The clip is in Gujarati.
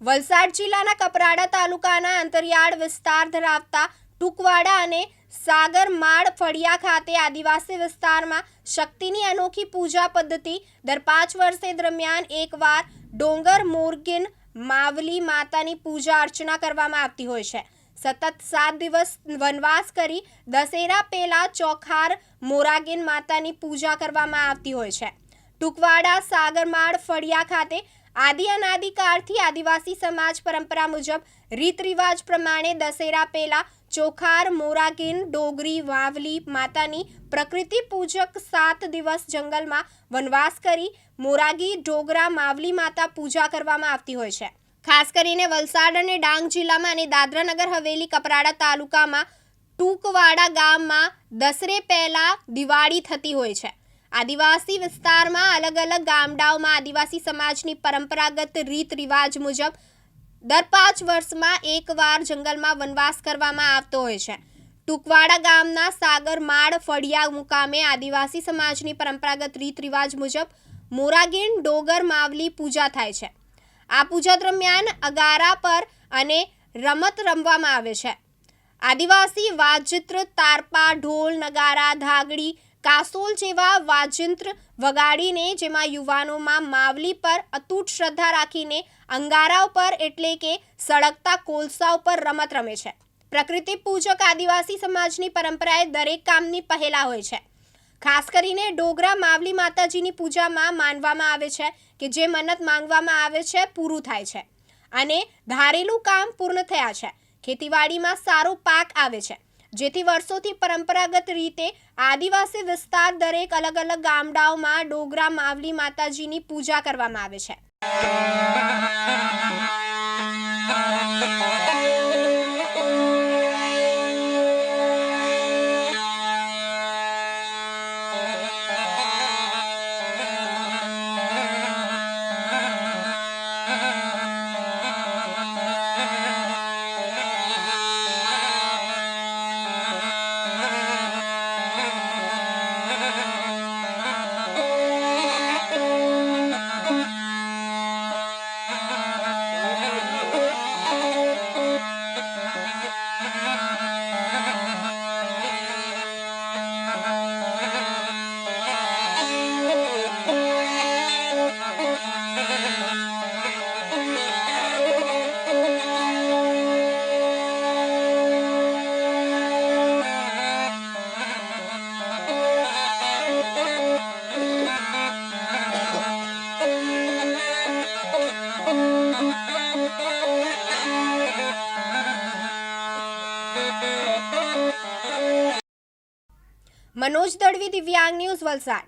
વલસાડ જિલ્લાના કપરાડા તાલુકાના અંતરિયાળ વિસ્તાર ધરાવતા ટુકવાડા અને સાગરમાળ ફળિયા ખાતે આદિવાસી વિસ્તારમાં શક્તિની અનોખી પૂજા પદ્ધતિ દર પાંચ વર્ષે દરમિયાન એકવાર ડોંગર મોરગિન માવલી માતાની પૂજા અર્ચના કરવામાં આવતી હોય છે. સતત સાત દિવસ વનવાસ કરી દશેરા પહેલા ચોખાર મોરાગીન માતાની પૂજા કરવામાં આવતી હોય છે. ટુકવાડા, સાગરમાળ, ફળિયા ખાતે આદિ અનાદિકાળથી આદિવાસી સમાજ પરંપરા મુજબ રીત રિવાજ પ્રમાણે દશેરા પહેલા ચોખાર, મોરાગીન, ડોગરી, વાવલી, માતાની પ્રકૃતિ પૂજક સાત દિવસ જંગલમાં વનવાસ કરી મોરાગી, ડોગરા, માવલી માતા પૂજા કરવામાં આવતી હોય છે. ખાસ કરીને વલસાડ અને ડાંગ જિલ્લામાં અને દાદરાનગર, હવેલી, કપરાડા તાલુકામાં ટૂંકવાડા ગામમાં દસરે પહેલા દિવાળી થતી હોય છે. આદિવાસી વિસ્તારમાં અલગ અલગ ગામડાઓમાં આદિવાસી સમાજની પરંપરાગત રીત રિવાજ મુજબ દર પાંચ વર્ષમાં એકવાર જંગલમાં વનવાસ કરવામાં આવતો હોય છે. ટૂંકવાડા ગામના સાગર માળ ફળિયા મુકામે આદિવાસી સમાજની પરંપરાગત રીત રિવાજ મુજબ મોરાગીણ, ડોગર, માવલી પૂજા થાય છે. આ પૂજા દરમિયાન અગારા પર અને રમત રમવામાં આવે છે. આદિવાસી વાજિત્ર, તારપા, ઢોલ, નગારા, ધાગડી કાસોલ જેવા વાજિંત્ર વગાડીને જેમાં યુવાનોમાં માવલી પર અતૂટ શ્રદ્ધા રાખીને અંગારા ઉપર એટલે કે સળગતા કોલસા ઉપર રમત રમે છે. પ્રકૃતિ પૂજક આદિવાસી સમાજની પરંપરાએ દરેક કામની પહેલા હોય છે. ખાસ કરીને ડોગરા માવલી માતાજીની પૂજામાં માનવામાં આવે છે કે જે મન્નત માંગવામાં આવે છે પૂરું થાય છે. અને ધારેલું કામ પૂર્ણ થયા છે. ખેતીવાડીમાં સારો પાક આવે છે. જેથી વર્ષોથી પરંપરાગત રીતે આદિવાસી વિસ્તાર દરેક અલગ અલગ ગામડાઓમાં ડોગરા, માવલી માતાજીની પૂજા કરવામાં આવે છે. મનોજ દળવી દિવ્યાંગ ન્યૂઝ વલસાડ.